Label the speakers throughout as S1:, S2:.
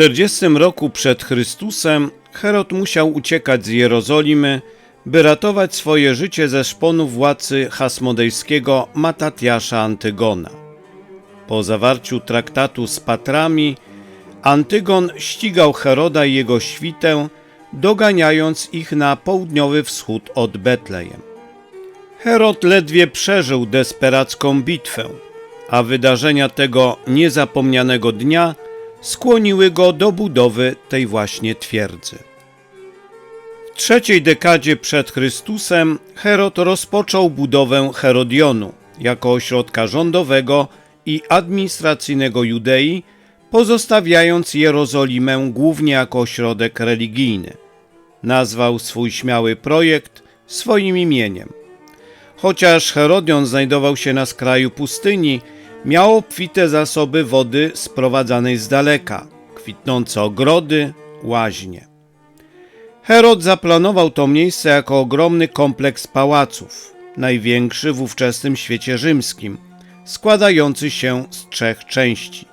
S1: 40 roku przed Chrystusem Herod musiał uciekać z Jerozolimy, by ratować swoje życie ze szponu władcy hasmodejskiego Matatiasza Antygona. Po zawarciu traktatu z Patrami, Antygon ścigał Heroda i jego świtę, doganiając ich na południowy wschód od Betlejem. Herod ledwie przeżył desperacką bitwę, a wydarzenia tego niezapomnianego dnia skłoniły go do budowy tej właśnie twierdzy. W trzeciej dekadzie przed Chrystusem Herod rozpoczął budowę Herodionu jako ośrodka rządowego i administracyjnego Judei, pozostawiając Jerozolimę głównie jako ośrodek religijny. Nazwał swój śmiały projekt swoim imieniem. Chociaż Herodion znajdował się na skraju pustyni, miał obfite zasoby wody sprowadzanej z daleka, kwitnące ogrody, łaźnie. Herod zaplanował to miejsce jako ogromny kompleks pałaców, największy w ówczesnym świecie rzymskim, składający się z trzech części.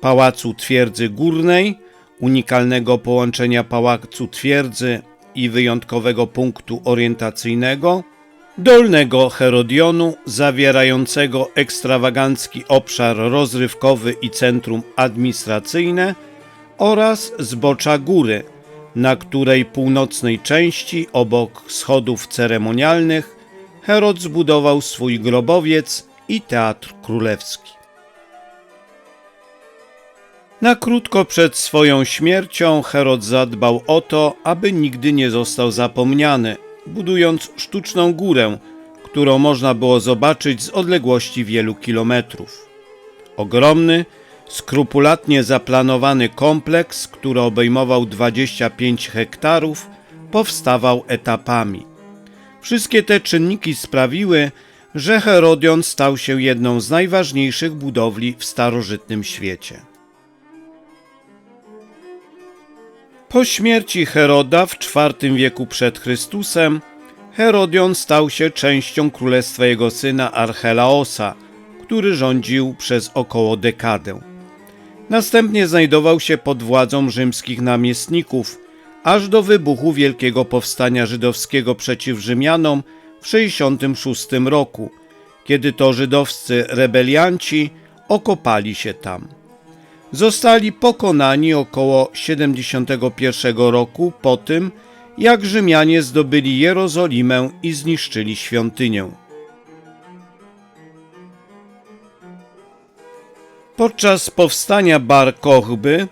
S1: Pałacu Twierdzy Górnej, unikalnego połączenia Pałacu Twierdzy i wyjątkowego punktu orientacyjnego, Dolnego Herodionu, zawierającego ekstrawagancki obszar rozrywkowy i centrum administracyjne oraz zbocza góry, na której północnej części, obok schodów ceremonialnych, Herod zbudował swój grobowiec i teatr królewski. Na krótko przed swoją śmiercią Herod zadbał o to, aby nigdy nie został zapomniany, budując sztuczną górę, którą można było zobaczyć z odległości wielu kilometrów. Ogromny, skrupulatnie zaplanowany kompleks, który obejmował 25 hektarów, powstawał etapami. Wszystkie te czynniki sprawiły, że Herodion stał się jedną z najważniejszych budowli w starożytnym świecie. Po śmierci Heroda w IV wieku przed Chrystusem Herodion stał się częścią królestwa jego syna Archelaosa, który rządził przez około dekadę. Następnie znajdował się pod władzą rzymskich namiestników, aż do wybuchu Wielkiego Powstania Żydowskiego przeciw Rzymianom w 66 roku, kiedy to żydowscy rebelianci okopali się tam zostali pokonani około 71 roku po tym, jak Rzymianie zdobyli Jerozolimę i zniszczyli świątynię. Podczas powstania Bar Kochby,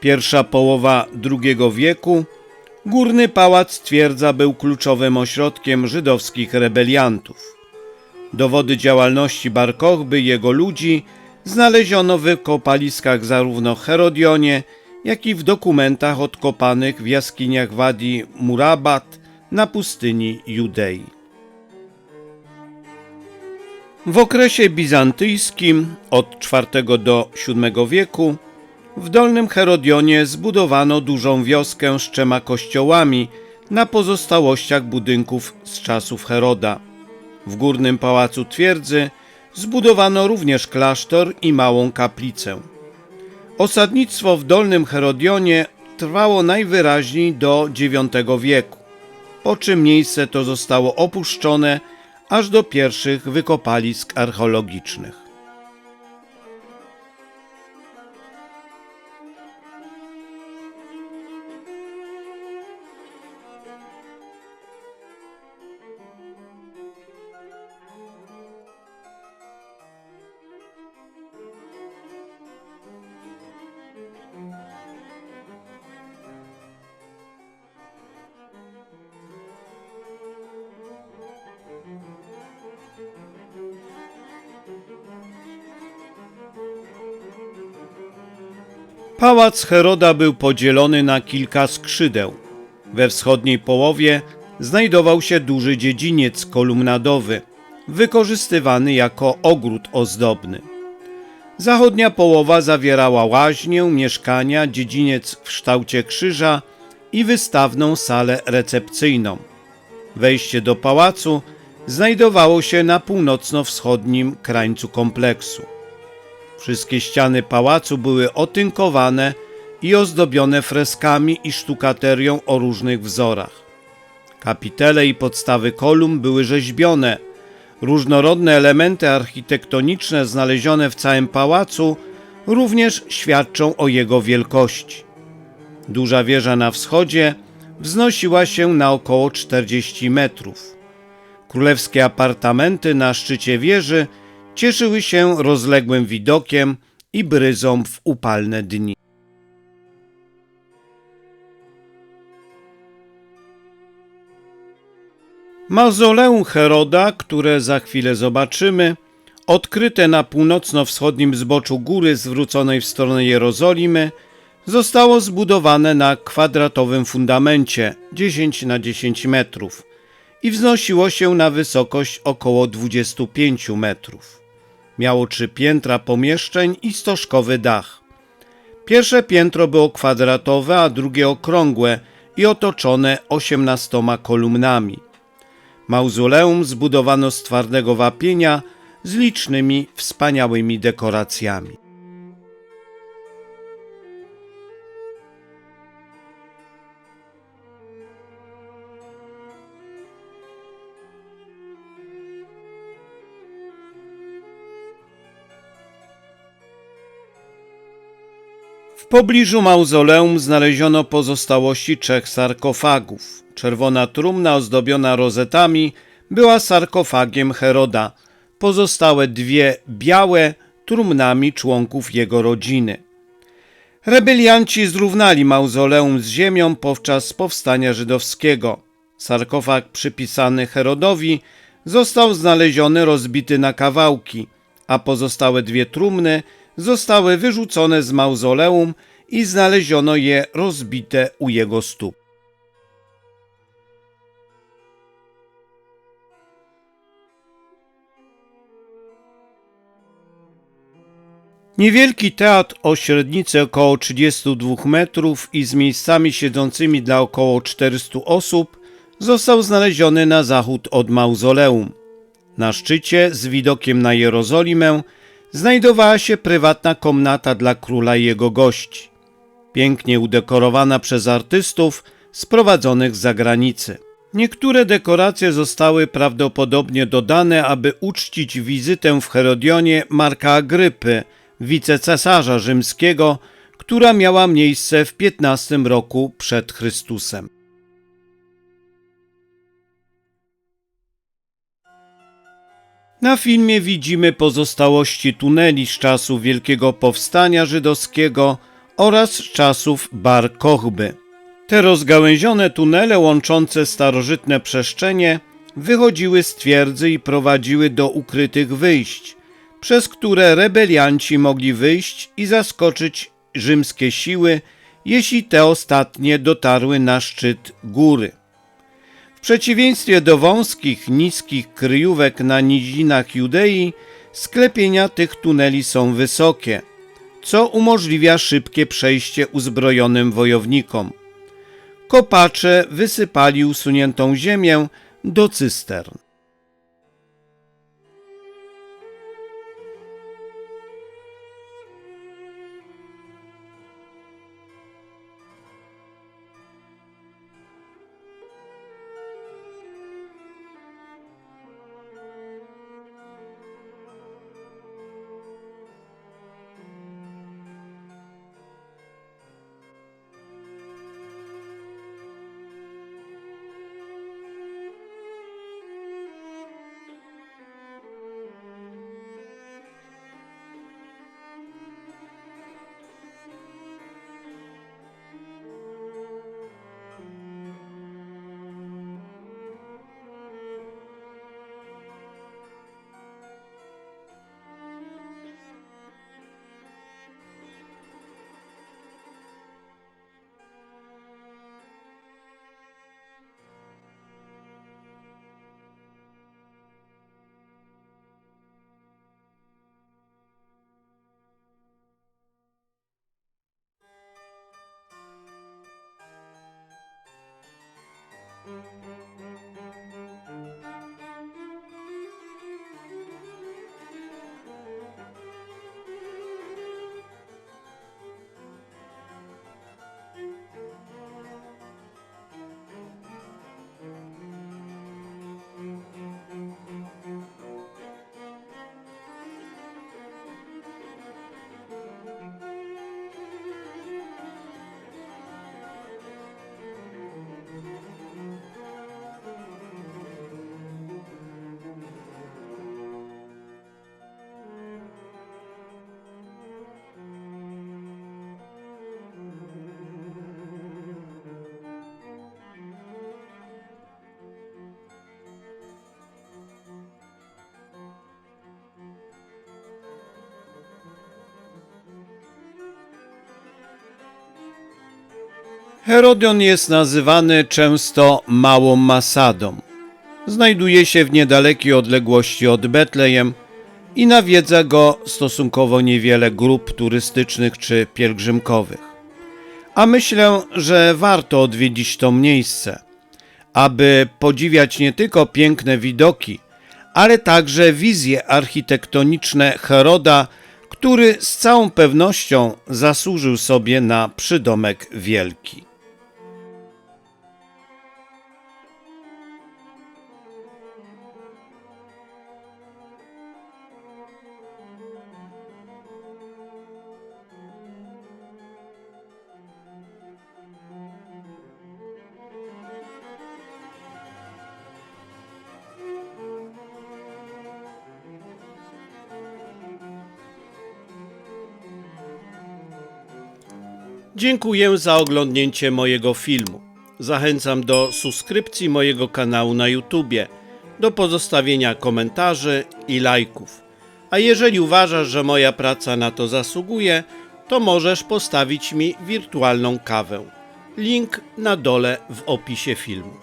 S1: pierwsza połowa II wieku, Górny Pałac Twierdza był kluczowym ośrodkiem żydowskich rebeliantów. Dowody działalności Bar Kochby i jego ludzi – znaleziono w kopaliskach zarówno w Herodionie, jak i w dokumentach odkopanych w jaskiniach Wadi Murabat na pustyni Judei. W okresie bizantyjskim od IV do VII wieku w Dolnym Herodionie zbudowano dużą wioskę z trzema kościołami na pozostałościach budynków z czasów Heroda. W górnym pałacu twierdzy Zbudowano również klasztor i małą kaplicę. Osadnictwo w Dolnym Herodionie trwało najwyraźniej do IX wieku, po czym miejsce to zostało opuszczone aż do pierwszych wykopalisk archeologicznych. Pałac Heroda był podzielony na kilka skrzydeł. We wschodniej połowie znajdował się duży dziedziniec kolumnadowy, wykorzystywany jako ogród ozdobny. Zachodnia połowa zawierała łaźnię, mieszkania, dziedziniec w kształcie krzyża i wystawną salę recepcyjną. Wejście do pałacu znajdowało się na północno-wschodnim krańcu kompleksu. Wszystkie ściany pałacu były otynkowane i ozdobione freskami i sztukaterią o różnych wzorach. Kapitele i podstawy kolumn były rzeźbione. Różnorodne elementy architektoniczne znalezione w całym pałacu również świadczą o jego wielkości. Duża wieża na wschodzie wznosiła się na około 40 metrów. Królewskie apartamenty na szczycie wieży cieszyły się rozległym widokiem i bryzą w upalne dni. Mauzoleum Heroda, które za chwilę zobaczymy, odkryte na północno-wschodnim zboczu góry zwróconej w stronę Jerozolimy, zostało zbudowane na kwadratowym fundamencie 10 na 10 metrów i wznosiło się na wysokość około 25 metrów. Miało trzy piętra pomieszczeń i stożkowy dach. Pierwsze piętro było kwadratowe, a drugie okrągłe i otoczone osiemnastoma kolumnami. Mauzoleum zbudowano z twardego wapienia z licznymi wspaniałymi dekoracjami. W pobliżu mauzoleum znaleziono pozostałości trzech sarkofagów. Czerwona trumna ozdobiona rozetami była sarkofagiem Heroda, pozostałe dwie białe trumnami członków jego rodziny. Rebelianci zrównali mauzoleum z ziemią podczas powstania żydowskiego. Sarkofag przypisany Herodowi został znaleziony rozbity na kawałki, a pozostałe dwie trumny zostały wyrzucone z mauzoleum i znaleziono je rozbite u jego stóp. Niewielki teatr o średnicy około 32 metrów i z miejscami siedzącymi dla około 400 osób został znaleziony na zachód od mauzoleum. Na szczycie z widokiem na Jerozolimę znajdowała się prywatna komnata dla króla i jego gości, pięknie udekorowana przez artystów sprowadzonych z zagranicy. Niektóre dekoracje zostały prawdopodobnie dodane, aby uczcić wizytę w Herodionie Marka Agrypy, wicecesarza rzymskiego, która miała miejsce w 15 roku przed Chrystusem. Na filmie widzimy pozostałości tuneli z czasów Wielkiego Powstania Żydowskiego oraz z czasów Bar Kochby. Te rozgałęzione tunele łączące starożytne przestrzenie wychodziły z twierdzy i prowadziły do ukrytych wyjść, przez które rebelianci mogli wyjść i zaskoczyć rzymskie siły, jeśli te ostatnie dotarły na szczyt góry. Przeciwieństwie do wąskich, niskich kryjówek na nizinach Judei, sklepienia tych tuneli są wysokie, co umożliwia szybkie przejście uzbrojonym wojownikom. Kopacze wysypali usuniętą ziemię do cystern. Música Herodion jest nazywany często Małą Masadą. Znajduje się w niedalekiej odległości od Betlejem i nawiedza go stosunkowo niewiele grup turystycznych czy pielgrzymkowych. A myślę, że warto odwiedzić to miejsce, aby podziwiać nie tylko piękne widoki, ale także wizje architektoniczne Heroda, który z całą pewnością zasłużył sobie na przydomek wielki. Dziękuję za oglądnięcie mojego filmu. Zachęcam do subskrypcji mojego kanału na YouTubie, do pozostawienia komentarzy i lajków. A jeżeli uważasz, że moja praca na to zasługuje, to możesz postawić mi wirtualną kawę. Link na dole w opisie filmu.